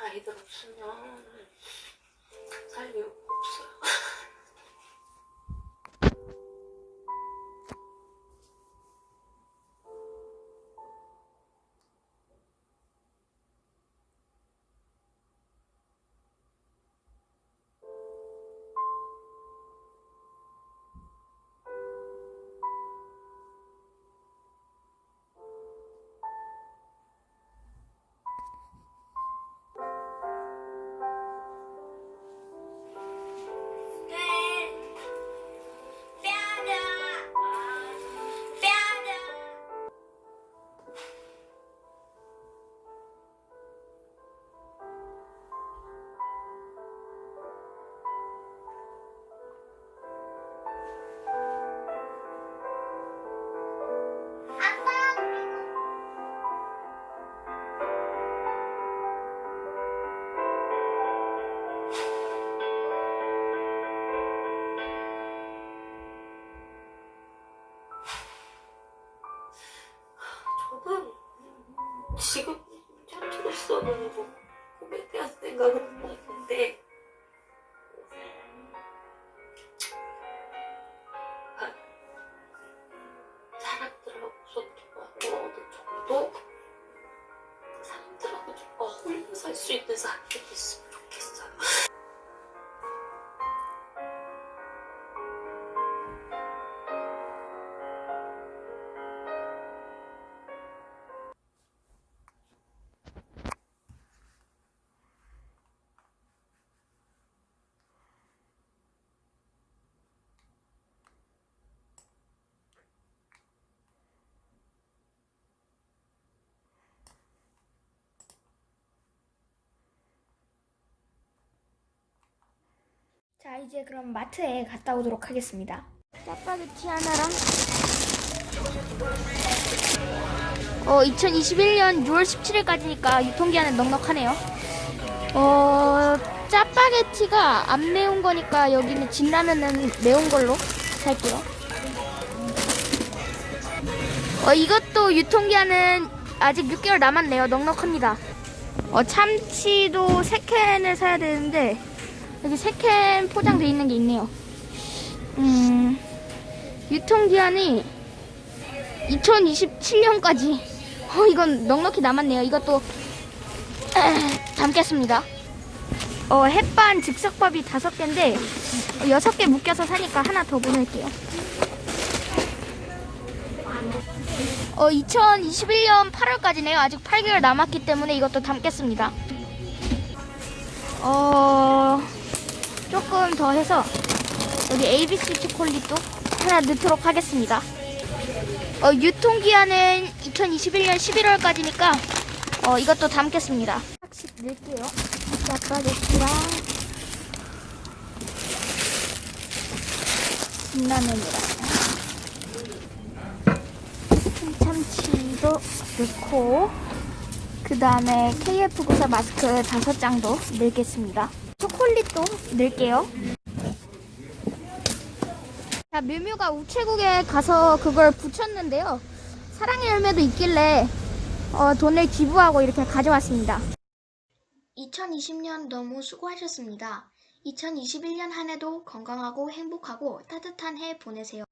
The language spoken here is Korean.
아이들 없으면 살이 지금 현실로서는 꿈에 대한 생각은 없는데 아, 사람들하고 소통하고 어느 정도 사람들하고 좀 어울려 살 수 있는 사람이 좋겠어요. 자 이제 그럼 마트에 갔다 오도록 하겠습니다. 짜파게티 하나랑 어 2021년 6월 17일까지니까 유통기한은 넉넉하네요. 어 짜파게티가 안 매운 거니까 여기는 진라면은 매운 걸로 살게요. 어 이것도 유통기한은 아직 6개월 남았네요. 넉넉합니다. 어 참치도 3캔을 사야 되는데 여기 세 캔 포장돼 있는 게 있네요. 음, 유통기한이 2027년까지. 어, 이건 넉넉히 남았네요. 이것도 에, 담겠습니다. 어, 햇반 즉석밥이 다섯 개인데 어, 여섯 개 묶여서 사니까 하나 더 보낼게요. 어, 2021년 8월까지네요. 아직 8개월 남았기 때문에 이것도 담겠습니다. 어, 조금 더 해서 여기 ABC 초콜릿도 하나 넣도록 하겠습니다. 어, 유통기한은 2021년 11월까지니까 어, 이것도 담겠습니다. 하나씩 넣을게요. 짜파게티랑 진라면이랑 참치도 넣고 그 다음에 KF94 마스크 다섯 장도 넣겠습니다. 초콜릿도 넣을게요. 자, 뮤뮤가 우체국에 가서 그걸 붙였는데요. 사랑의 열매도 있길래 어, 돈을 기부하고 이렇게 가져왔습니다. 2020년 너무 수고하셨습니다. 2021년 한 해도 건강하고 행복하고 따뜻한 해 보내세요.